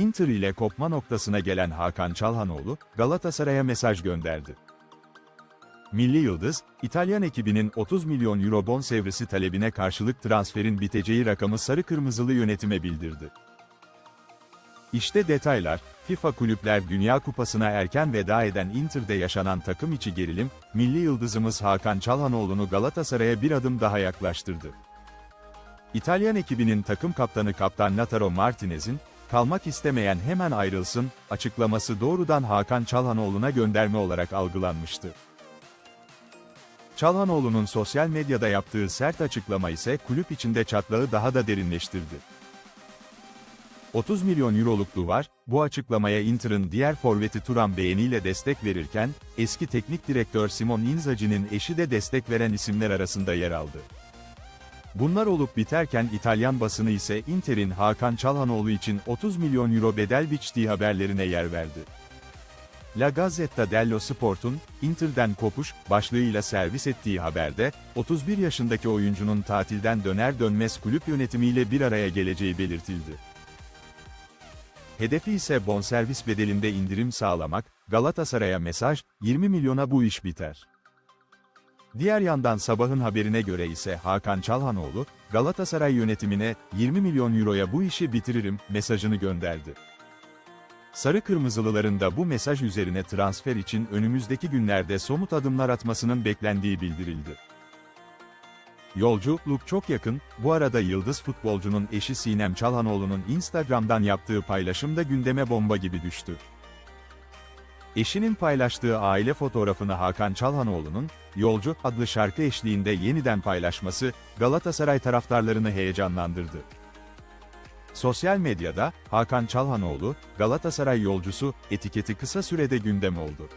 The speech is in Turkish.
Inter ile kopma noktasına gelen Hakan Çalhanoğlu, Galatasaray'a mesaj gönderdi. Milli Yıldız, İtalyan ekibinin 30 milyon euro bonservisi talebine karşılık transferin biteceği rakamı sarı kırmızılı yönetime bildirdi. İşte detaylar, FIFA Kulüpler Dünya Kupası'na erken veda eden Inter'de yaşanan takım içi gerilim, milli yıldızımız Hakan Çalhanoğlu'nu Galatasaray'a bir adım daha yaklaştırdı. İtalyan ekibinin takım kaptanı Kaptan Lautaro Martinez'in, kalmak istemeyen hemen ayrılsın, açıklaması doğrudan Hakan Çalhanoğlu'na gönderme olarak algılanmıştı. Çalhanoğlu'nun sosyal medyada yaptığı sert açıklama ise kulüp içinde çatlağı daha da derinleştirdi. 30 milyon euroluk duvar, bu açıklamaya Inter'ın diğer forveti Turan beğeniyle destek verirken, eski teknik direktör Simon Inzaghi'nin eşi de destek veren isimler arasında yer aldı. Bunlar olup biterken İtalyan basını ise Inter'in Hakan Çalhanoğlu için 30 milyon euro bedel biçtiği haberlerine yer verdi. La Gazzetta dello Sport'un, Inter'den kopuş, başlığıyla servis ettiği haberde, 31 yaşındaki oyuncunun tatilden döner dönmez kulüp yönetimiyle bir araya geleceği belirtildi. Hedefi ise bonservis bedelinde indirim sağlamak, Galatasaray'a mesaj, 20 milyona bu iş biter. Diğer yandan sabahın haberine göre ise Hakan Çalhanoğlu, Galatasaray yönetimine, 20 milyon euroya bu işi bitiririm, mesajını gönderdi. Sarı Kırmızılıların da bu mesaj üzerine transfer için önümüzdeki günlerde somut adımlar atmasının beklendiği bildirildi. Yolculuk çok yakın, bu arada yıldız futbolcunun eşi Sinem Çalhanoğlu'nun Instagram'dan yaptığı paylaşım da gündeme bomba gibi düştü. Eşinin paylaştığı aile fotoğrafını Hakan Çalhanoğlu'nun, Yolcu adlı şarkı eşliğinde yeniden paylaşması, Galatasaray taraftarlarını heyecanlandırdı. Sosyal medyada, Hakan Çalhanoğlu, Galatasaray yolcusu, etiketi kısa sürede gündem oldu.